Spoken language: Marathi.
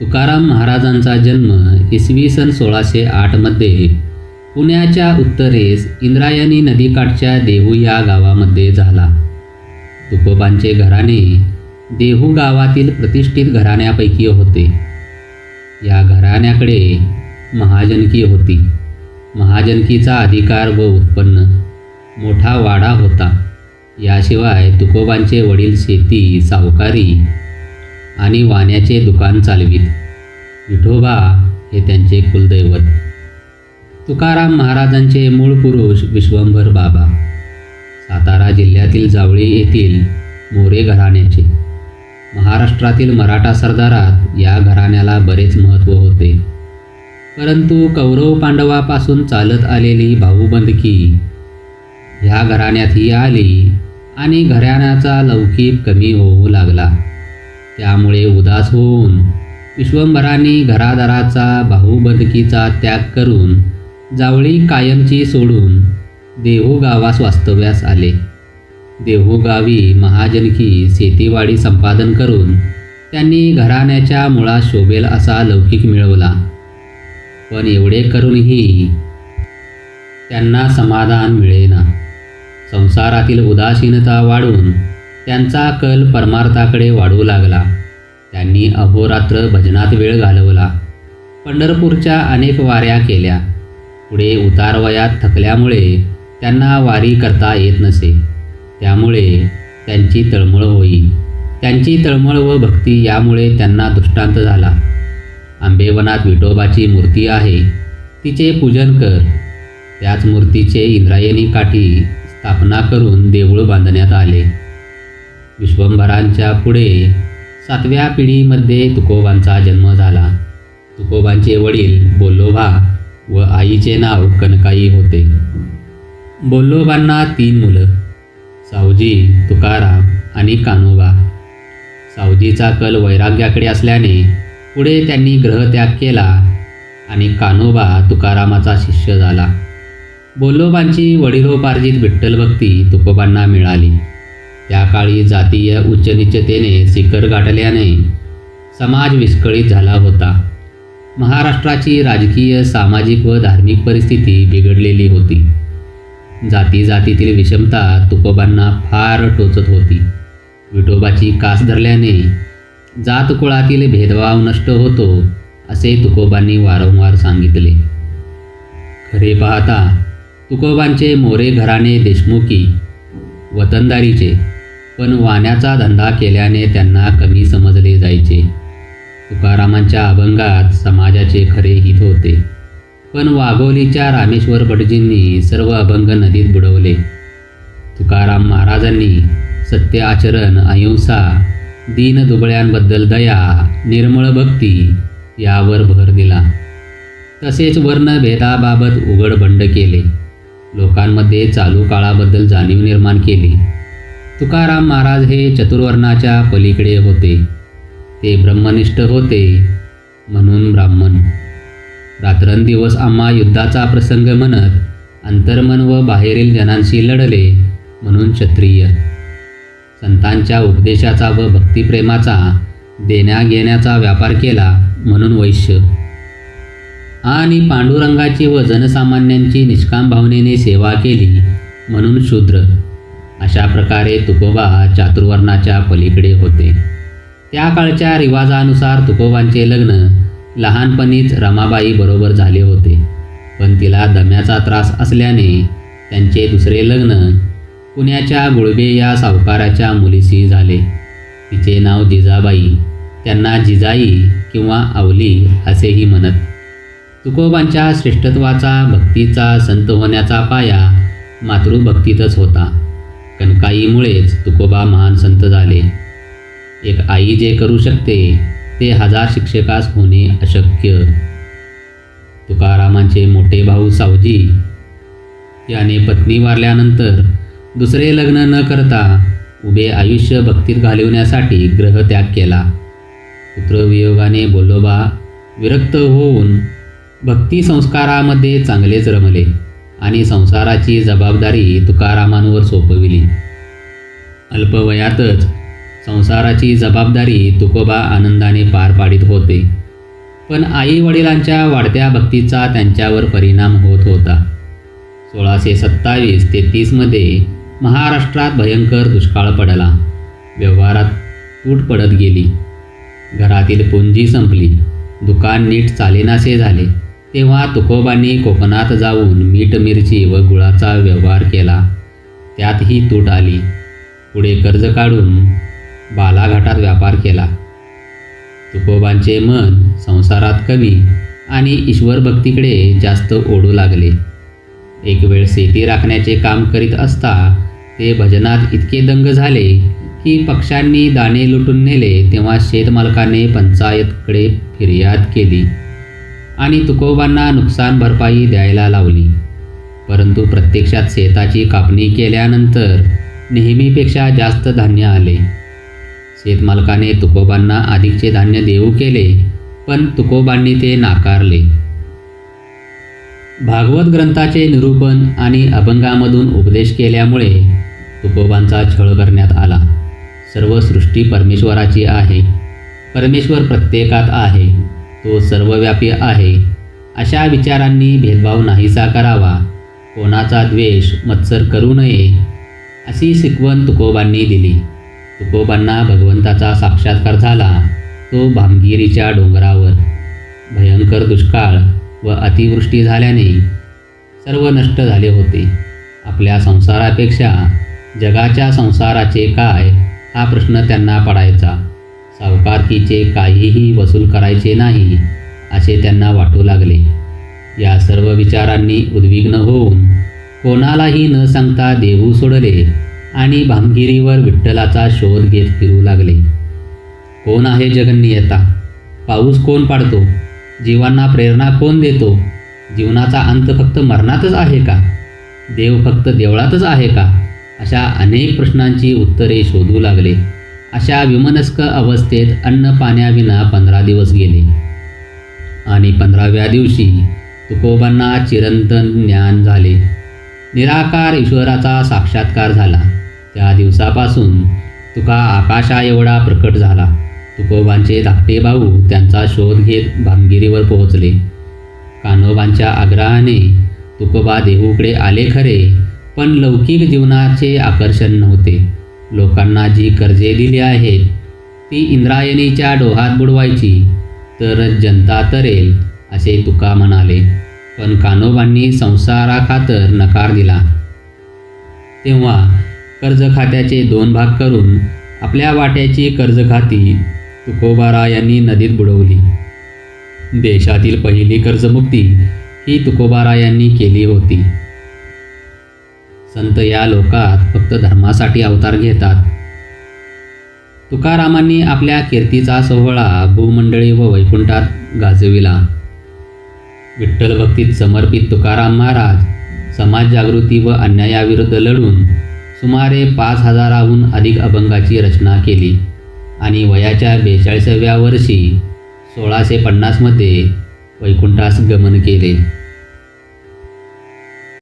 तुकाराम महाराजांचा जन्म इसवी सन सोळाशे आठमध्ये पुण्याच्या उत्तरेस इंद्रायणी नदीकाठच्या देहू या गावामध्ये झाला. तुकोबांचे घराणे देहू गावातील प्रतिष्ठित घराण्यापैकी होते. या घराण्याकडे महाजनकी होती. महाजनकीचा अधिकार व उत्पन्न मोठा वाडा होता. याशिवाय तुकोबांचे वडील शेती सावकारी आणि वाण्याचे दुकान चालवीत. विठोबा हे त्यांचे कुलदैवत. तुकाराम महाराजांचे मूळ पुरुष विश्वंभर बाबा. सातारा जिल्ह्यातील जावळी येथील मोरे घराण्याचे. महाराष्ट्रातील मराठा सरदारात या घराण्याला बरेच महत्त्व होते. परंतु कौरव पांडवापासून चालत आलेली भाऊबंदकी ह्या घराण्यातही आली आणि घराण्याचा लौकिक कमी होऊ लागला. त्यामुळे उदास होऊन विश्वंभराने घरादाराचा भाऊबंदकीचा त्याग करून जावळी कायमची सोडून देहू गावास वास्तव्यास आले. देहूगावी महाजनकी शेतीवाडी संपादन करून त्यांनी घराण्याच्या मुळात शोभेल असा लौकिक मिळवला. पण एवढे करूनही त्यांना समाधान मिळेना. संसारातील उदासीनता वाढून त्यांचा कल परमार्थाकडे वाढू लागला. त्यांनी अहोरात्र भजनात वेळ घालवला. पंढरपूरच्या अनेक वाऱ्या केल्या. पुढे उतारवयात थकल्यामुळे त्यांना वारी करता येत नसे. त्यामुळे त्यांची तळमळ होई. त्यांची तळमळ व भक्ती यामुळे त्यांना दृष्टांत झाला. आंबेवनात विठोबाची मूर्ती आहे. तिचे पूजन कर. त्याच मूर्तीचे इंद्रायणी काठी स्थापना करून देऊळ बांधण्यात आले. विश्वंभरांच्या पुढे सातव्या पिढीमध्ये तुकोबांचा जन्म झाला. तुकोबांचे वडील बोल्लोभा व आईचे नाव कनकाई होते. बोल्लोबांना तीन मुलं सावजी तुकाराम आणि कान्होबा. सावजीचा कल वैराग्याकडे असल्याने पुढे त्यांनी ग्रहत्याग केला आणि कान्होबा तुकारामाचा शिष्य झाला. बोल्लोबांची वडिलोपार्जित विठ्ठलभक्ती तुकोबांना मिळाली. त्या काळी जातीय उच्चनिचतेने शिखर गाठल्याने समाज विस्कळीत झाला होता. महाराष्ट्राची राजकीय सामाजिक व धार्मिक परिस्थिती बिघडलेली होती. जाती जातीतील विषमता तुकोबांना फार टोचत होती. विठोबाची कास धरल्याने जात कुळातील भेदभाव नष्ट होतो असे तुकोबांनी वारंवार सांगितले. खरे पाहता तुकोबांचे मोरे घराणे देशमुखी वतनदारीचे पण वाण्याचा धंदा केल्याने त्यांना कमी समजले जायचे. तुकारामांच्या अभंगात समाजाचे खरे हित होते. पण वाघोलीच्या रामेश्वर भटजींनी सर्व अभंग नदीत बुडवले. तुकाराम महाराजांनी सत्य आचरण अहिंसा दीनदुबळ्यांबद्दल दया निर्मळ भक्ती यावर भर दिला. तसेच वर्णभेदाबाबत उघड बंड केले. लोकांमध्ये चालू काळाबद्दल जाणीव निर्माण केली. तुकाराम महाराज हे चतुर्वर्णाच्या पलीकडे होते. ते ब्रह्मनिष्ठ होते म्हणून ब्राह्मण. रात्रंदिवस आम्हा युद्धाचा प्रसंग म्हणत अंतर्मन व बाहेरील जनांशी लढले म्हणून क्षत्रिय. संतांच्या उपदेशाचा व भक्तिप्रेमाचा देण्याघेण्याचा व्यापार केला म्हणून वैश्य. आणि पांडुरंगाची व जनसामान्यांची निष्काम भावनेने सेवा केली म्हणून शूद्र. अशा प्रकारे तुकोबा चातुर्वर्णाच्या पलीकडे होते. त्या काळच्या रिवाजानुसार तुकोबांचे लग्न लहानपणीच रमाबाई बरोबर झाले होते. पण तिला दम्याचा त्रास असल्याने त्यांचे दुसरे लग्न पुण्याच्या गुळबे या सावकाराच्या मुलीशी झाले. तिचे नाव जिजाबाई त्यांना जिजाई किंवा आवली असेही म्हणत. तुकोबांच्या श्रेष्ठत्वाचा भक्तीचा संत होण्याचा पाया मातृभक्तीतच होता. कनकाईमुळेच तुकोबा महान संत झाले. एक आई जे करू शकते ते हजार शिक्षकास होणे अशक्य. तुकारामांचे मोठे भाऊ सावजी याने पत्नी वारल्यानंतर दुसरे लग्न न करता उभे आयुष्य भक्तीत घालवण्यासाठी ग्रहत्याग केला. पुत्रवियोगाने बोलोबा विरक्त होऊन भक्ती संस्कारामध्ये चांगलेच रमले. आणि संसाराची जबाबदारी तुकारामांवर सोपविली. अल्पवयातच संसाराची जबाबदारी तुकोबा आनंदाने पार पाडित होते. पण आई वडिलांच्या वाढत्या भक्तीचा त्यांच्यावर परिणाम होत होता. सोळाशे सत्तावीस ते तीसमध्ये महाराष्ट्रात भयंकर दुष्काळ पडला. व्यवहारात तूट पडत गेली. घरातील पुंजी संपली. दुकान नीट चालेनासे झाले. तेव्हा तुकोबांनी कोकणात जाऊन मीठ मिरची व गुळाचा व्यवहार केला. त्यातही तूट आली. पुढे कर्ज काढून बालाघाटात व्यापार केला. तुकोबांचे मन संसारात कमी आणि ईश्वरभक्तीकडे जास्त ओढू लागले. एक वेळ शेती राखण्याचे काम करीत असता ते भजनात इतके दंग झाले की पक्ष्यांनी दाणे लुटून नेले तेव्हा शेतमालकाने पंचायतकडे फिर्याद केली. आणि तुकोबांना नुकसान भरपाई द्यायला लावली. परंतु प्रत्यक्षात शेताची कापणी केल्यानंतर नेहमीपेक्षा जास्त धान्य आले. शेतमालकाने तुकोबांना अधिकचे धान्य देऊ केले पण तुकोबांनी ते नाकारले. भागवत ग्रंथाचे निरूपण आणि अभंगामधून उपदेश केल्यामुळे तुकोबांचा छळ करण्यात आला. सर्व सृष्टी परमेश्वराची आहे. परमेश्वर प्रत्येकात आहे. तो सर्वव्यापी आहे. अशा विचारांनी भेदभाव नाहीसा करावा. कोणाचा द्वेष मत्सर करू नये अशी शिकवण तुकोबांनी दिली. तुकोबांना भगवंताचा साक्षात्कार झाला तो भामगिरीच्या डोंगरावर. भयंकर दुष्काळ व अतिवृष्टी झाल्याने सर्व नष्ट झाले होते. आपल्या संसारापेक्षा जगाच्या संसाराचे काय हा प्रश्न त्यांना पडायचा. बाकीचे काहीही वसूल करायचे नाही असे त्यांना वाटू लागले. या सर्व विचारांनी उद्विग्न होऊन कोणालाही न सांगता देहू सोडले आणि भामगिरीवर विठ्ठलाचा शोध घेत फिरू लागले. कोण आहे जगन्नियता? पाऊस कोण पाडतो? जीवांना प्रेरणा कोण देतो? जीवनाचा अंत फक्त मरणातच आहे का? देव फक्त देवळातच आहे का? अशा अनेक प्रश्नांची उत्तरे शोधू लागले. अशा विमनस्क अवस्थेत अन्न पाण्याविना पंधरा दिवस गेले. आणि पंधराव्या दिवशी तुकोबांना चिरंतन ज्ञान झाले. निराकार ईश्वराचा साक्षात्कार झाला. त्या दिवसापासून तुका आकाशा एवढा प्रकट झाला. तुकोबांचे धाकटे भाऊ त्यांचा शोध घेत भामगिरीवर पोहोचले. कान्होबांच्या आग्रहाने तुकोबा देहूकडे आले खरे पण लौकिक जीवनाचे आकर्षण नव्हते. लोकांना जी कर्जे दिली आहेत ती इंद्रायणीच्या डोहात बुडवायची तरच जनता तरेल असे तुका म्हणाले. पण कान्होबांनी संसाराखातर नकार दिला. तेव्हा कर्ज खात्याचे दोन भाग करून आपल्या वाट्याची कर्ज खाती तुकोबारा यांनी नदीत बुडवली. देशातील पहिली कर्जमुक्ती ही तुकोबारा यांनी केली होती. संत या लोकात फक्त धर्मासाठी अवतार घेतात. तुकारामांनी आपल्या कीर्तीचा सोहळा भूमंडळी व वैकुंठात गाजविला. विठ्ठल भक्तीत समर्पित तुकाराम महाराज समाज जागृती व अन्यायाविरुद्ध लढून सुमारे पाच हजाराहून अधिक अभंगाची रचना केली आणि वयाच्या बेचाळीसाव्या वर्षी सोळाशे पन्नासमध्ये वैकुंठास गमन केले.